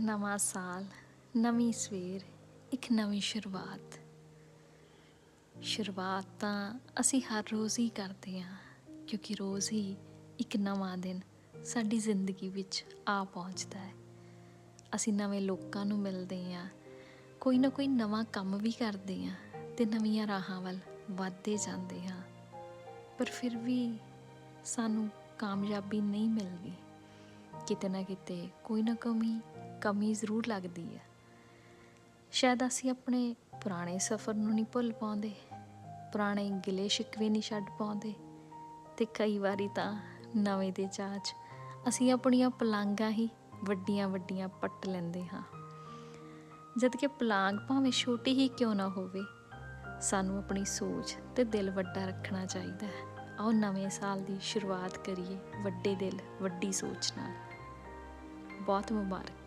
ਨਵਾਂ ਸਾਲ, ਨਵੀਂ ਸਵੇਰ, ਇੱਕ ਨਵੀਂ ਸ਼ੁਰੂਆਤ। ਸ਼ੁਰੂਆਤ ਤਾਂ ਅਸੀਂ ਹਰ ਰੋਜ਼ ਹੀ ਕਰਦੇ ਹਾਂ, ਕਿਉਂਕਿ ਰੋਜ਼ ਹੀ ਇੱਕ ਨਵਾਂ ਦਿਨ ਸਾਡੀ ਜ਼ਿੰਦਗੀ ਵਿੱਚ ਆ ਪਹੁੰਚਦਾ ਹੈ। ਅਸੀਂ ਨਵੇਂ ਲੋਕਾਂ ਨੂੰ ਮਿਲਦੇ ਹਾਂ, ਕੋਈ ਨਾ ਕੋਈ ਨਵਾਂ ਕੰਮ ਵੀ ਕਰਦੇ ਹਾਂ ਤੇ ਨਵੀਆਂ ਰਾਹਾਂ ਵੱਲ ਵੱਧਦੇ ਜਾਂਦੇ ਹਾਂ। ਪਰ ਫਿਰ ਵੀ ਸਾਨੂੰ ਕਾਮਯਾਬੀ ਨਹੀਂ ਮਿਲਦੀ। ਕਿਤੇ ਨਾ ਕਿਤੇ ਕੋਈ ਨਾ ਕਮੀ ਕਮੀ ਜ਼ਰੂਰ ਲੱਗਦੀ ਹੈ। ਸ਼ਾਇਦ ਅਸੀਂ ਆਪਣੇ ਪੁਰਾਣੇ ਸਫ਼ਰ ਨੂੰ ਨਹੀਂ ਭੁੱਲ ਪਾਉਂਦੇ, ਪੁਰਾਣੇ ਗਿਲੇ ਸ਼ਿਕਵੇ ਨਹੀਂ ਛੱਡ ਪਾਉਂਦੇ ਤੇ ਕਈ ਵਾਰੀ ਤਾਂ ਨਵੇਂ ਦੇ ਚਾਅ 'ਚ ਅਸੀਂ ਆਪਣੀਆਂ ਪਲਾਂਘਾਂ ਹੀ ਵੱਡੀਆਂ ਵੱਡੀਆਂ ਪੱਟ ਲੈਂਦੇ ਹਾਂ। ਜਦ ਕਿ ਪਲਾਂਘ ਭਾਵੇਂ ਛੋਟੀ ਹੀ ਕਿਉਂ ਨਾ ਹੋਵੇ, ਸਾਨੂੰ ਆਪਣੀ ਸੋਚ ਤੇ ਦਿਲ ਵੱਡਾ ਰੱਖਣਾ ਚਾਹੀਦਾ ਹੈ। ਆਓ ਨਵੇਂ ਸਾਲ ਦੀ ਸ਼ੁਰੂਆਤ ਕਰੀਏ ਵੱਡੇ ਦਿਲ, ਵੱਡੀ ਸੋਚ ਨਾਲ। ਬਹੁਤ ਮੁਬਾਰਕ।